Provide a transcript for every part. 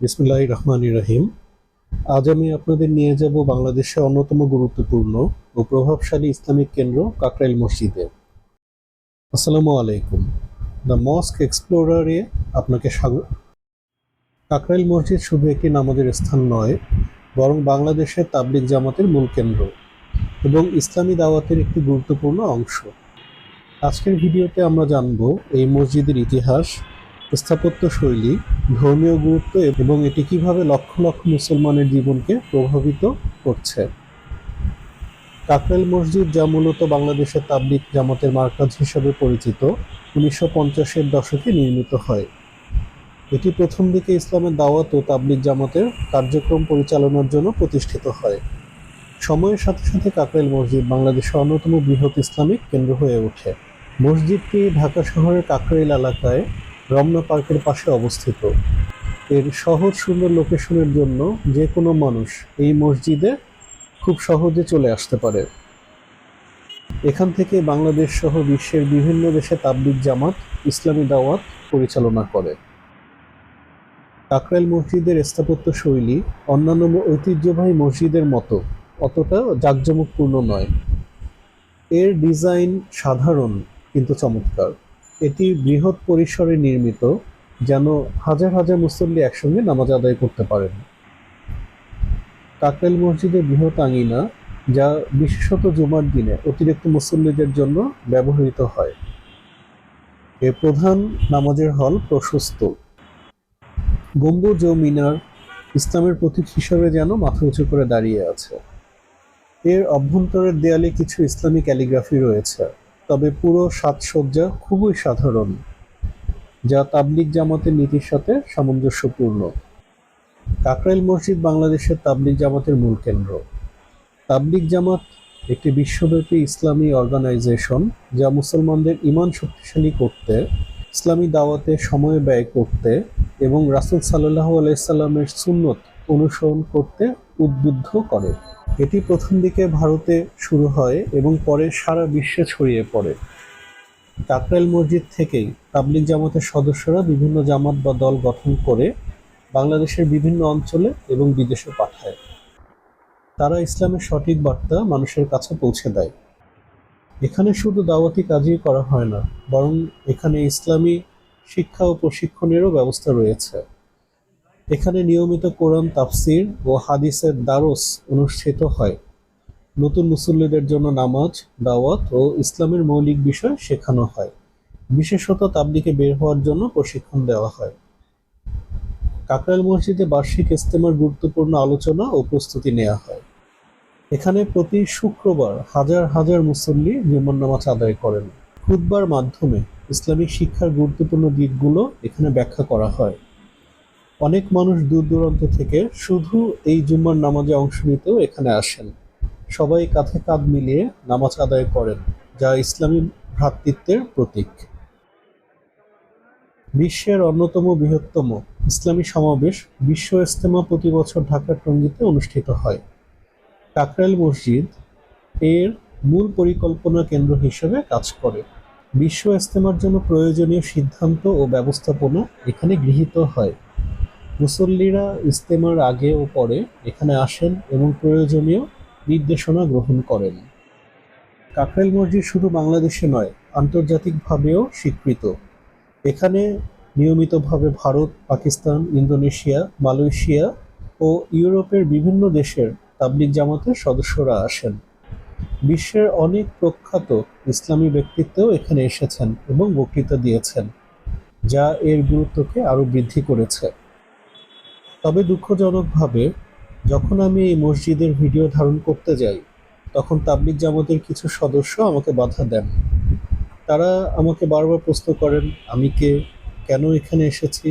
বিসমুল্লাহ রহমান রহিম আজ আমি আপনাদের নিয়ে যাব বাংলাদেশের অন্যতম গুরুত্বপূর্ণ ও প্রভাবশালী ইসলামিক কেন্দ্র কাকরাইল মসজিদে। আসসালামু আলাইকুম। দ্য মস্ক এক্সপ্লোরারে আপনাকে স্বাগত। কাকরাইল মসজিদ শুধু একটি নামাজের স্থান নয়, বরং বাংলাদেশের তাবলিগ জামাতের মূল কেন্দ্র এবং ইসলামী দাওয়াতের একটি গুরুত্বপূর্ণ অংশ। আজকের ভিডিওতে আমরা জানব এই মসজিদের ইতিহাস স্থাপত্য শৈলী, ধর্মীয় গুরুত্ব এবং এটি কীভাবে লক্ষ লক্ষ মুসলমানের জীবনকে প্রভাবিত করছে। কাকরাইল মসজিদ যা মূলত বাংলাদেশের তাবলিক জামাতের মার্কাজ হিসেবে পরিচিত, উনিশশো পঞ্চাশের দশকে নির্মিত হয়। এটি প্রথম দিকে ইসলামের দাওয়াত ও তাবলিক জামাতের কার্যক্রম পরিচালনার জন্য প্রতিষ্ঠিত হয়। সময়ের সাথে সাথে কাকরাইল মসজিদ বাংলাদেশের অন্যতম বৃহৎ ইসলামিক কেন্দ্র হয়ে ওঠে। মসজিদটি ঢাকা শহরের কাকরাইল এলাকায় রমনা পার্কের পাশে অবস্থিত। এর সহজ সুন্দর লোকেশনের জন্য যে কোনো মানুষ এই মসজিদে খুব সহজে চলে আসতে পারে। এখান থেকে বাংলাদেশ সহ বিশ্বের বিভিন্ন দেশে তাবলিগ জামাত ইসলামী দাওয়াত পরিচালনা করে। কাকরাইল মসজিদের স্থাপত্য শৈলী অন্যান্য ঐতিহ্যবাহী মসজিদের মতো, অতটা জাঁকজমকপূর্ণ নয়। এর ডিজাইন সাধারণ, কিন্তু চমৎকার। এটি বৃহৎ পরিসরে নির্মিত, যেন হাজার হাজার মুসল্লি একসঙ্গে নামাজ আদায় করতে পারেন। কাকরাইল মসজিদের বৃহৎ আঙিনা, যা বিশেষত জুমার দিনে অতিরিক্ত মুসল্লিদের জন্য ব্যবহৃত হয়। এর প্রধান নামাজের হল প্রশস্ত। গম্বুজ ও মিনার ইসলামের প্রতীক হিসেবে যেন মাথা উঁচু করে দাঁড়িয়ে আছে। এর অভ্যন্তরের দেয়ালে কিছু ইসলামিক ক্যালিগ্রাফি রয়েছে। তবে পুরো সাজসজ্জা খুবই সাধারণ, যা তাবলিগ জামাতের নীতির সাথে সামঞ্জস্যপূর্ণ। কাকরাইল মসজিদ বাংলাদেশের তাবলিগ জামাতের মূল কেন্দ্র। তাবলিগ জামাত একটি বিশ্বব্যাপী ইসলামী অর্গানাইজেশন, যা মুসলমানদের ইমান শক্তিশালী করতে, ইসলামী দাওয়াতে সময় ব্যয় করতে এবং রাসুল সাল্লাহ আলাইসাল্লামের সুন্নত অনুসরণ করতে উদ্বুদ্ধ করে। এটি প্রথম দিকে ভারতে শুরু হয় এবং পরে সারা বিশ্বে ছড়িয়ে পড়ে। কাকরাইল মসজিদ থেকেই তাবলিগ জামাতের সদস্যরা বিভিন্ন জামাত বা দল গঠন করে বাংলাদেশের বিভিন্ন অঞ্চলে এবং বিদেশে পাঠায়। তারা ইসলামের সঠিক বার্তা মানুষের কাছে পৌঁছে দেয়। এখানে শুধু দাওয়াতি কাজই করা হয় না, বরং এখানে ইসলামী শিক্ষা ও প্রশিক্ষণেরও ব্যবস্থা রয়েছে। এখানে নিয়মিত কোরআন তাফসির ও হাদিসের দ্বারস অনুষ্ঠিত হয়। নতুন মুসল্লিদের জন্য নামাজ, দাওয়াত ও ইসলামের মৌলিক বিষয় শেখানো হয়। বিশেষত তাবলিকে বের হওয়ার জন্য প্রশিক্ষণ দেওয়া হয়। কাকরাইল মসজিদে বার্ষিক ইস্তেমার গুরুত্বপূর্ণ আলোচনা ও প্রস্তুতি নেওয়া হয়। এখানে প্রতি শুক্রবার হাজার হাজার মুসল্লি জুম্মার নামাজ আদায় করেন। খুতবার মাধ্যমে ইসলামিক শিক্ষার গুরুত্বপূর্ণ দিকগুলো এখানে ব্যাখ্যা করা হয়। অনেক মানুষ দূর দূরান্ত থেকে শুধু এই জুম্মার নামাজে অংশ নিতেও এখানে আসেন। সবাই কাঁধে কাঁধ মিলিয়ে নামাজ আদায় করেন, যা ইসলামী ভ্রাতৃত্বের প্রতীক। বিশ্বের অন্যতম বৃহত্তম ইসলামী সমাবেশ বিশ্ব ইস্তেমা প্রতি বছর ঢাকার টঙ্গীতে অনুষ্ঠিত হয়। কাকরাইল মসজিদ এর মূল পরিকল্পনা কেন্দ্র হিসেবে কাজ করে। বিশ্ব ইস্তেমার জন্য প্রয়োজনীয় সিদ্ধান্ত ও ব্যবস্থাপনা এখানে গৃহীত হয়। মুসল্লিরা ইস্তেমার আগে ও পরে এখানে আসেন এবং প্রয়োজনীয় নির্দেশনা গ্রহণ করেন। কাকরাইল মসজিদ শুধু বাংলাদেশে নয়, আন্তর্জাতিকভাবেও স্বীকৃত। এখানে নিয়মিতভাবে ভারত, পাকিস্তান, ইন্দোনেশিয়া, মালয়েশিয়া ও ইউরোপের বিভিন্ন দেশের তাবলিগ জামাতের সদস্যরা আসেন। বিশ্বের অনেক প্রখ্যাত ইসলামী ব্যক্তিত্বও এখানে এসেছেন এবং বক্তৃতা দিয়েছেন, যা এর গুরুত্বকে আরও বৃদ্ধি করেছে। তবে দুঃখজনকভাবে, যখন আমি এই মসজিদের ভিডিও ধারণ করতে যাই, তখন তাবলিগ জামাতের কিছু সদস্য আমাকে বাধা দেন। তারা আমাকে বারবার প্রশ্ন করেন, আমি কে? কেন এখানে এসেছি?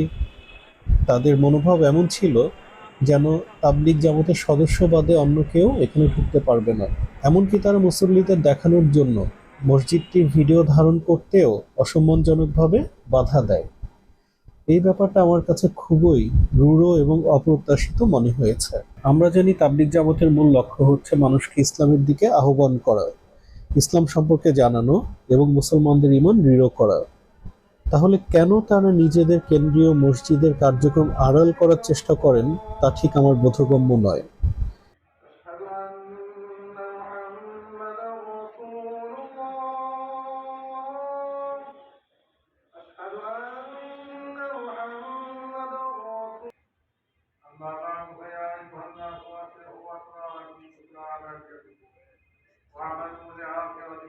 তাদের মনোভাব এমন ছিল যেন তাবলিগ জামাতের সদস্য বাদে অন্য কেউ এখানে ঢুকতে পারবে না। এমনকি তারা মুসল্লিদের দেখানোর জন্য মসজিদটির ভিডিও ধারণ করতেও অসম্মানজনকভাবে বাধা দেয়। এই ব্যাপারটা আমার কাছে খুবই রূঢ় এবং অপ্রত্যাশিত মনে হয়েছে। আমরা জানি তাবলিক জামাতের মূল লক্ষ্য হচ্ছে মানুষকে ইসলামের দিকে আহ্বান করা, ইসলাম সম্পর্কে জানানো এবং মুসলমানদের ইমান দৃঢ় করা। তাহলে কেন তারা নিজেদের কেন্দ্রীয় মসজিদের কার্যক্রম আড়াল করার চেষ্টা করেন, তা ঠিক আমার বোধগম্য নয়।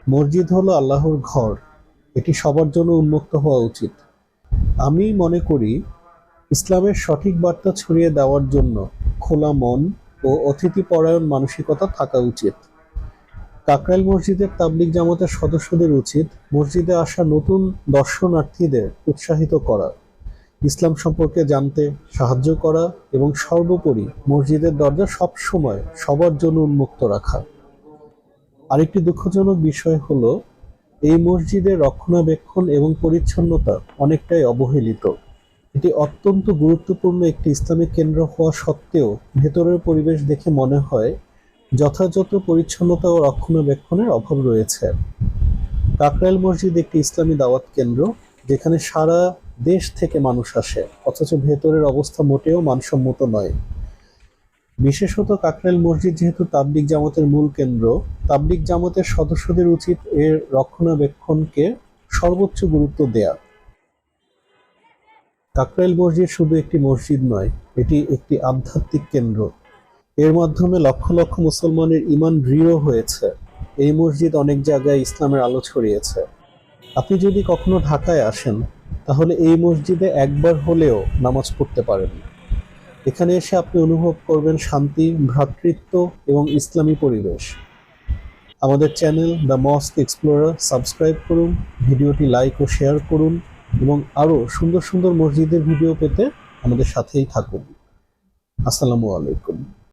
মসজিদ হলো আল্লাহর ঘর। এটি সবার জন্য উন্মুক্ত হওয়া উচিত। আমি মনে করি, ইসলামের সঠিক বার্তা ছড়িয়ে দেওয়ার জন্য খোলা মন ও অতিথি পরায়ণ মানসিকতা থাকা উচিত। কাকরাইল মসজিদের তাবলিগ জামাতের সদস্যদের উচিত মসজিদে আসা নতুন দর্শনার্থীদের উৎসাহিত করা। ইসলাম সম্পর্কে জানতে, সাহায্য করা এবং সর্বোপরি মসজিদের দরজা সবসময় সবার জন্য উন্মুক্ত রাখা। আরেকটি দুঃখজনক বিষয় হলো, এই মসজিদের রক্ষণাবেক্ষণ এবং পরিচ্ছন্নতা অনেকটাই অবহেলিত। এটি অত্যন্ত গুরুত্বপূর্ণ একটি ইসলামিক কেন্দ্র হওয়া সত্ত্বেও ভেতরের পরিবেশ দেখে মনে হয় যথাযথ পরিচ্ছন্নতা ও রক্ষণাবেক্ষণের অভাব রয়েছে। কাকরাইল মসজিদ একটি ইসলামী দাওয়াত কেন্দ্র, যেখানে সারা দেশ থেকে মানুষ আসে, অথচ ভেতরের অবস্থা মোটেও মানসম্মত নয়। বিশেষত কাকরাইল মসজিদ যেহেতু তাবলিক জামাতের মূল কেন্দ্র, তাবলিগ জামাতের সদস্যদের উচিত এর রক্ষণাবেক্ষণকে সর্বোচ্চ গুরুত্ব দেয়া। কাকরাইল মসজিদ শুধু একটি মসজিদ নয়, এটি একটি আধ্যাত্মিক কেন্দ্র। এর মাধ্যমে লক্ষ লক্ষ মুসলমানের ইমান দৃঢ় হয়েছে। এই মসজিদ অনেক জায়গায় ইসলামের আলো ছড়িয়েছে। আপনি যদি কখনো ঢাকায় আসেন, তাহলে এই মসজিদে একবার হলেও নামাজ পড়তে পারেন। এখানে এসে আপনি অনুভব করবেন শান্তি, ভ্রাতৃত্ব এবং ইসলামী পরিবেশ। আমাদের channel the mosque explorer subscribe করুন, ভিডিওটি লাইক ও শেয়ার করুন এবং আরও সুন্দর সুন্দর মসজিদের ভিডিও পেতে আমাদের সাথেই থাকুন। আসসালামু আলাইকুম।